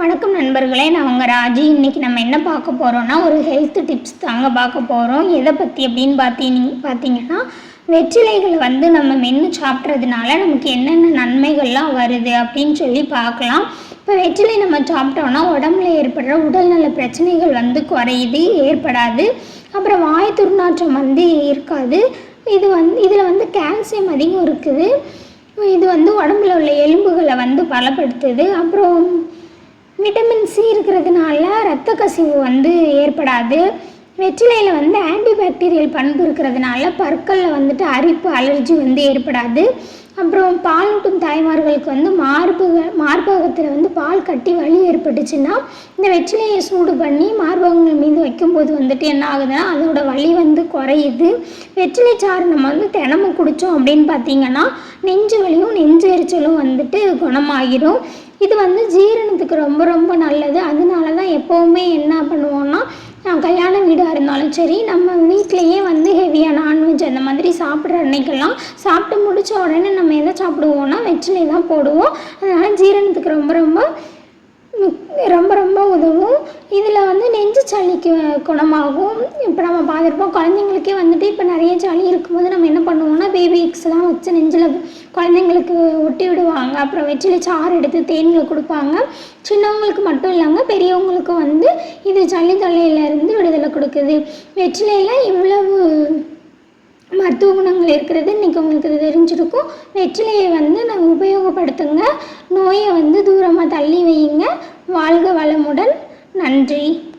வணக்கம் நண்பர்களே நான் உங்கள் ராஜி. இன்றைக்கி நம்ம என்ன பார்க்க போகிறோம்னா ஒரு ஹெல்த் டிப்ஸ் தாங்க பார்க்க போகிறோம் எதை பற்றி அப்படின்னு பார்த்தீங்க பார்த்தீங்கன்னா வெற்றிலைகளை வந்து நம்ம மென்று சாப்பிட்றதுனால நமக்கு என்னென்ன நன்மைகள்லாம் வருது அப்படின்னு சொல்லி பார்க்கலாம். இப்போ வெற்றிலை நம்ம சாப்பிட்டோம்னா உடம்புல ஏற்படுற உடல்நல பிரச்சனைகள் வந்து குறையுது ஏற்படாது. அப்புறம் வாய் துர்நாற்றம் வந்து இருக்காது. இது வந்து இதில் வந்து கால்சியம் அதிகம் இருக்குது. இது வந்து உடம்புல உள்ள எலும்புகளை வந்து பலப்படுத்துது. அப்புறம் விட்டமின் சி இருக்கிறதுனால ரத்த கசிவு வந்து ஏற்படாது. வெற்றிலையில் வந்து ஆன்டிபாக்டீரியல் பண்பு இருக்கிறதுனால பற்களில் வந்துட்டு அரிப்பு அலர்ஜி வந்து ஏற்படாது. அப்புறம் பாலூட்டும் தாய்மார்களுக்கு வந்து மார்பக மார்பகத்தில் வந்து பால் கட்டி வலி ஏற்பட்டுச்சுன்னா இந்த வெற்றிலையை சூடு பண்ணி மார்பகங்கள் மீது வைக்கும்போது வந்துட்டு என்ன ஆகுதுன்னா அதோட வலி வந்து குறையுது. வெற்றிலை சாறு நம்ம வந்து தினமும் குடித்தோம் அப்படின்னு பார்த்தீங்கன்னா நெஞ்சு வலியும் நெஞ்சு எரிச்சலும் வந்துட்டு குணமாகிடும் இது வந்து ஜீரணத்துக்கு ரொம்ப ரொம்ப நல்லது. அதனால தான் எப்போவுமே என்ன பண்ணுவோம்னா கல்யாண வீடாக இருந்தாலும் சரி நம்ம வீட்டிலையே வந்து ஹெவியாக நான்வெஜ் அந்த மாதிரி சாப்பிட்ற அன்னைக்கெல்லாம் சாப்பிட்டு முடித்த உடனே நம்ம எதை சாப்பிடுவோம்னா வெற்றிலை தான் போடுவோம். அதனால் ஜீரணத்துக்கு ரொம்ப ரொம்ப ரொம்ப ரொம்ப உதவும். இதில் வந்து நெஞ்சு சளிக்கு குணமாகும். இப்போ நம்ம பார்த்துருப்போம் குழந்தைங்களுக்கே வந்துட்டு இப்போ நிறைய சளி இருக்கும்போது நம்ம என்ன பண்ணுவோம்னா பேபி எக்ஸ்லாம் வச்சு நெஞ்சில் குழந்தைங்களுக்கு ஒட்டி விடுவாங்க. அப்புறம் வெற்றிலை சாறு எடுத்து தேனில் கொடுப்பாங்க. சின்னவங்களுக்கு மட்டும் இல்லாமல் பெரியவங்களுக்கும் வந்து இது சளி தொல்லையிலேருந்து விடுதலை கொடுக்குது. வெற்றிலையில் இவ்வளவு மருத்துவ குணங்கள் இருக்கிறது இன்றைக்கி உங்களுக்கு இது தெரிஞ்சிருக்கும். வெற்றிலையை வந்து நாங்கள் உபயோகப்படுத்துங்க. நோயை வந்து தூரமாக தள்ளி வையுங்க. வாழ்க வளமுடன். நன்றி.